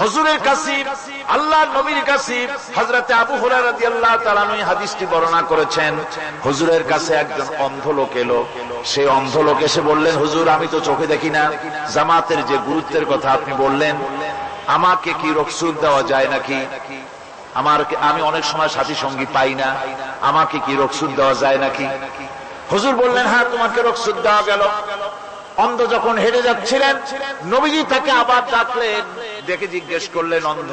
হজুরের কাছে আল্লাহ নবীর কাছে হযরতে আবু হুরায়রা রাদিয়াল্লাহু তাআলা এই হাদিসটি বর্ণনা করেছেন। হুজুরের কাছে একজন অন্ধ লোক এলো। সেই অন্ধ লোক এসে বললেন, হুজুর, আমি তো চোখে দেখি না। জামাতের যে গুরুত্বের কথা আপনি বললেন, আমাকে কি রকসুদ দেওয়া যায় নাকি? আমার আমি অনেক সময় সাথী সঙ্গী পাই না। আমাকে কি রকসুদ দেওয়া যায় নাকি? হুজুর বললেন হ্যাঁ তোমাকে রকসুদ দেওয়া গেল। অন্ধ যখন হেরে যাচ্ছিলেন নবীজি তাকে আবার ডাকলেন দেখে জিজ্ঞেস করলেন অন্ধ